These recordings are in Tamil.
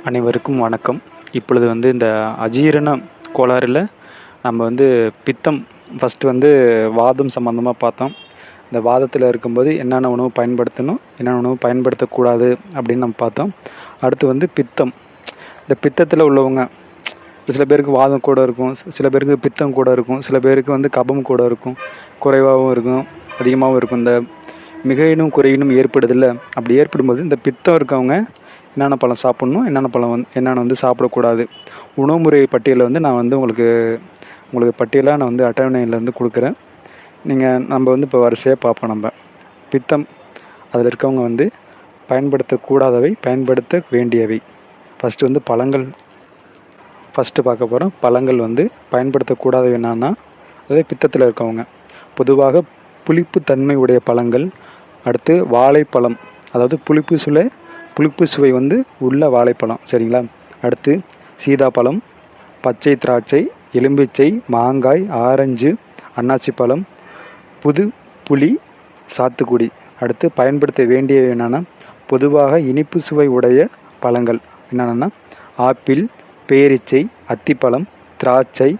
அனைவருக்கும் வணக்கம். இப்பொழுது வந்து இந்த அஜீரண கோளாறில் நம்ம வந்து பித்தம் ஃபஸ்ட்டு வந்து வாதம் சம்மந்தமாக பார்த்தோம். இந்த வாதத்தில் இருக்கும்போது என்னென்ன உணவு பயன்படுத்தணும் என்னென்ன உணவு பயன்படுத்தக்கூடாது அப்படின்னு நம்ம பார்த்தோம். அடுத்து வந்து பித்தம். இந்த பித்தத்தில் உள்ளவங்க சில பேருக்கு வாதம் கூட இருக்கும் சில பேருக்கு பித்தம் கூட இருக்கும் சில பேருக்கு வந்து கபம் கூட இருக்கும் குறைவாகவும் இருக்கும் அதிகமாகவும் இருக்கும். இந்த மிகையினும் குறையினும் ஏற்படுதில்ல. அப்படி ஏற்படும்போது இந்த பித்தம் இருக்கவங்க என்னென்ன பழம் சாப்பிட்ணும் என்னென்ன பழம் வந்து என்னென்ன வந்து சாப்பிடக்கூடாது. உணவு முறை பட்டியலை வந்து நான் வந்து உங்களுக்கு உங்களுக்கு பட்டியலாக நான் வந்து அட்டவணையில் வந்து கொடுக்குறேன். நீங்கள் நம்ம வந்து இப்போ வரிசையாக பார்ப்போம் நம்ம. பித்தம் அதில் இருக்கவங்க வந்து பயன்படுத்தக்கூடாதவை பயன்படுத்த வேண்டியவை. ஃபஸ்ட்டு வந்து பழங்கள். ஃபஸ்ட்டு பார்க்க போகிறோம் பழங்கள் வந்து பயன்படுத்தக்கூடாதவை என்னன்னா அதாவது பித்தத்தில் இருக்கவங்க. பொதுவாக புளிப்பு தன்மை உடைய பழங்கள் அடுத்து வாழைப்பழம் அதாவது புளிப்பு சுளை புளிப்பு சுவை வந்து உள்ள வாழைப்பழம் சரிங்களா? அடுத்து சீதாப்பழம் பச்சை திராட்சை எலும்பிச்சை மாங்காய் ஆரஞ்சு அன்னாசி பழம் புது புளி சாத்துக்குடி. அடுத்து பயன்படுத்த வேண்டியவை என்னென்னா பொதுவாக இனிப்பு சுவை உடைய பழங்கள். என்னென்னா ஆப்பிள் பேரிச்சை அத்திப்பழம் திராட்சை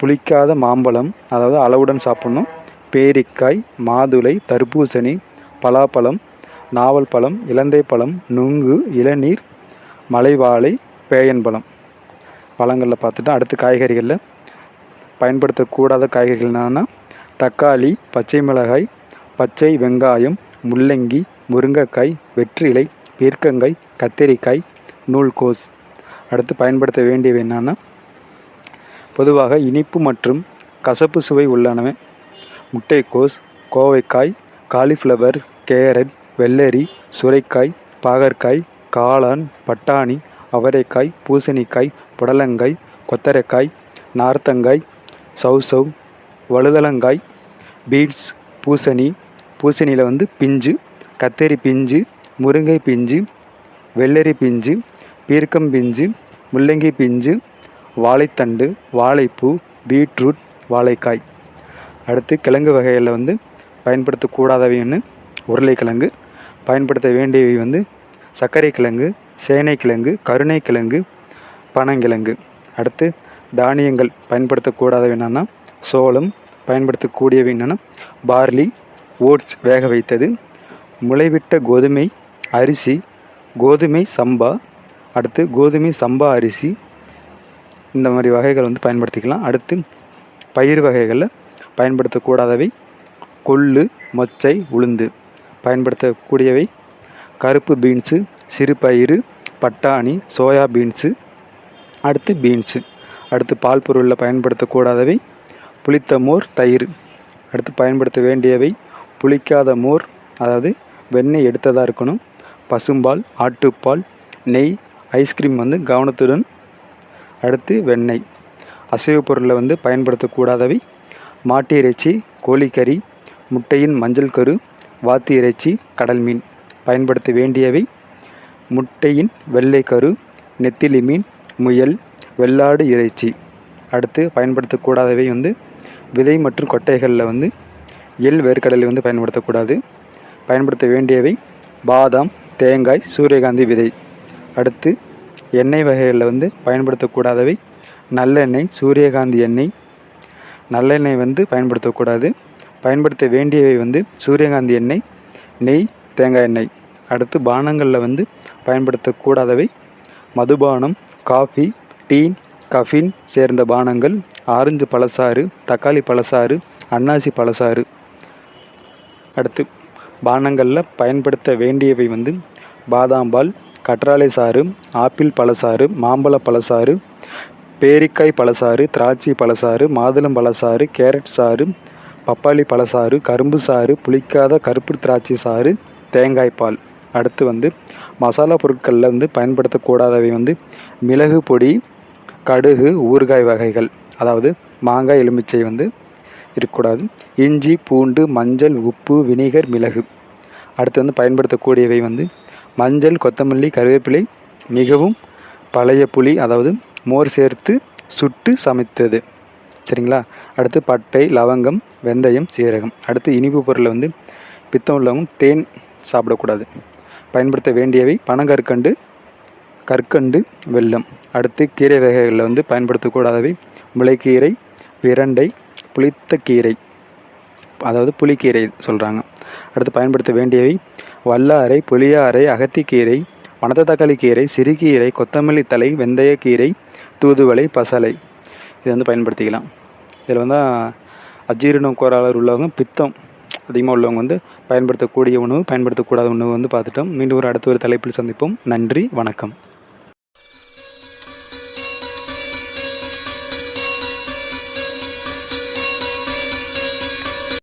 புளிக்காத மாம்பழம் அதாவது அளவுடன் சாப்பிட்ணும் பேரிக்காய் மாதுளை தர்பூசணி பலாப்பழம் நாவல் பழம் இலந்தை பழம் நுங்கு இளநீர் மலைவாழை பேயன்பழம் பழங்களில் பார்த்துட்டு அடுத்து காய்கறிகளில் பயன்படுத்தக்கூடாத காய்கறிகள் என்னென்னா தக்காளி பச்சை மிளகாய் பச்சை வெங்காயம் முள்ளங்கி முருங்கைக்காய் வெற்றிலை பீர்க்கங்காய் கத்தரிக்காய் நூல்கோஸ். அடுத்து பயன்படுத்த வேண்டியவை என்னென்னா பொதுவாக இனிப்பு மற்றும் கசப்பு சுவை உள்ளனவை. முட்டைக்கோஸ் கோவைக்காய் காலிஃப்ளவர் கேரட் வெள்ளரி சுரைக்காய் பாகற்காய் காளான் பட்டாணி அவரைக்காய் பூசணிக்காய் புடலங்காய் கொத்தரைக்காய் நார்த்தங்காய் சௌசௌ வழுதலங்காய் பீன்ஸ் பூசணி பூசணியில் வந்து பிஞ்சு கத்தரி பிஞ்சு முருங்கை பிஞ்சு வெள்ளரி பிஞ்சு பீர்க்கம் பிஞ்சு முள்ளங்கி பிஞ்சு வாழைத்தண்டு வாழைப்பூ பீட்ரூட் வாழைக்காய். அடுத்து கிழங்கு வகைகளில் வந்து பயன்படுத்தக்கூடாதவைன்னு உருளைக்கிழங்கு. பயன்படுத்த வேண்டியவை வந்து சர்க்கரை கிழங்கு சேனை கிழங்கு கருணை கிழங்கு பனங்கிழங்கு. அடுத்து தானியங்கள் பயன்படுத்தக்கூடாதவை என்னென்னா சோளம் பயன்படுத்தக்கூடியவை என்னென்னா பார்லி ஓட்ஸ் வேக வைத்தது முளைவிட்ட கோதுமை அரிசி கோதுமை சம்பா அடுத்து கோதுமை சம்பா அரிசி இந்த மாதிரி வகைகள் வந்து பயன்படுத்திக்கலாம். அடுத்து பயிர் வகைகளில் பயன்படுத்தக்கூடாதவை கொள்ளு மொச்சை உளுந்து. பயன்படுத்தக்கூடியவை. கருப்பு பீன்ஸு சிறு பயிறு பட்டாணி சோயா பீன்ஸு. அடுத்து பீன்ஸு. அடுத்து பால் பொருளில் பயன்படுத்தக்கூடாதவை. புளித்த மோர் தயிர். அடுத்து பயன்படுத்த வேண்டியவை. புளிக்காத மோர் அதாவது வெண்ணெய் எடுத்ததாக இருக்கணும். பசும்பால் ஆட்டுப்பால் நெய் ஐஸ்கிரீம் வந்து கவனத்துடன். அடுத்து வெண்ணெய். அசைவ பொருளில் வந்து பயன்படுத்தக்கூடாதவை. மாட்டு இறைச்சி கோழிக்கறி முட்டையின் மஞ்சள் கரு வாத்து இறைச்சி கடல் மீன். பயன்படுத்த வேண்டியவை முட்டையின் வெள்ளை கரு நெத்திலி மீன் முயல் வெள்ளாடு இறைச்சி. அடுத்து பயன்படுத்தக்கூடாதவை வந்து விதை மற்றும் கொட்டைகளில் வந்து எள் வேர்க்கடலை வந்து பயன்படுத்தக்கூடாது. பயன்படுத்த வேண்டியவை பாதாம் தேங்காய் சூரியகாந்தி விதை. அடுத்து எண்ணெய் வகைகளில் வந்து பயன்படுத்தக்கூடாதவை நல்லெண்ணெய் சூரியகாந்தி எண்ணெய். நல்லெண்ணெய் வந்து பயன்படுத்தக்கூடாது. பயன்படுத்த வேண்டியவை வந்து சூரியகாந்தி எண்ணெய் நெய் தேங்காய் எண்ணெய். அடுத்து பானங்களில் வந்து பயன்படுத்தக்கூடாதவை மதுபானம் காஃபி டீ கஃபின் சேர்ந்த பானங்கள் ஆரஞ்சு பழசாறு தக்காளி பழசாறு அன்னாசி பழசாறு. அடுத்து பானங்களில் பயன்படுத்த வேண்டியவை வந்து பாதாம் பால் கற்றாழை சாறு ஆப்பிள் பழசாறு மாம்பழ பழசாறு பேரிக்காய் பழசாறு திராட்சை பழசாறு மாதுளம் பழசாறு கேரட் சாறு பப்பாளி பழசாறு கரும்பு சாறு புளிக்காத கருப்பு திராட்சை சாறு தேங்காய் பால். அடுத்து வந்து மசாலா பொருட்களில் வந்து பயன்படுத்தக்கூடாதவை வந்து மிளகு பொடி கடுகு ஊறுகாய் வகைகள். அதாவது மாங்காய் எலுமிச்சை வந்து இருக்கக்கூடாது. இஞ்சி பூண்டு மஞ்சள் உப்பு வினிகர் மிளகு. அடுத்து வந்து பயன்படுத்தக்கூடியவை வந்து மஞ்சள் கொத்தமல்லி கருவேப்பிலை மிகவும் பழைய புளி அதாவது மோர் சேர்த்து சுட்டு சமைத்தது. சரிங்களா? அடுத்து பட்டை லவங்கம் வெந்தயம் சீரகம். அடுத்து இனிப்பு பொருளில் வந்து பித்தம் உள்ளவங்க தேன் சாப்பிடக்கூடாது. பயன்படுத்த வேண்டியவை பனங்கற்கண்டு கற்கண்டு வெல்லம். அடுத்து கீரை வகைகளில் வந்து பயன்படுத்தக்கூடாதவை முளைக்கீரை விரண்டை புளித்த கீரை அதாவது புளிக்கீரை சொல்கிறாங்க அடுத்து பயன்படுத்த வேண்டியவை வல்லாரை புளியாரை அகத்திக்கீரை மணத்த தக்காளி கீரை சிறுகீரை கொத்தமல்லி தழை வெந்தயக்கீரை தூதுவளை பசலை. இதை வந்து பயன்படுத்திக்கலாம். இதில் வந்து அஜீரண கோளாறு உள்ளவங்க பித்தம் அதிகமாக உள்ளவங்க வந்து பயன்படுத்தக்கூடிய உணவு பயன்படுத்தக்கூடாத உணவு வந்து பார்த்துட்டோம். மீண்டும் ஒரு அடுத்த ஒரு தலைப்பில் சந்திப்போம். நன்றி வணக்கம்.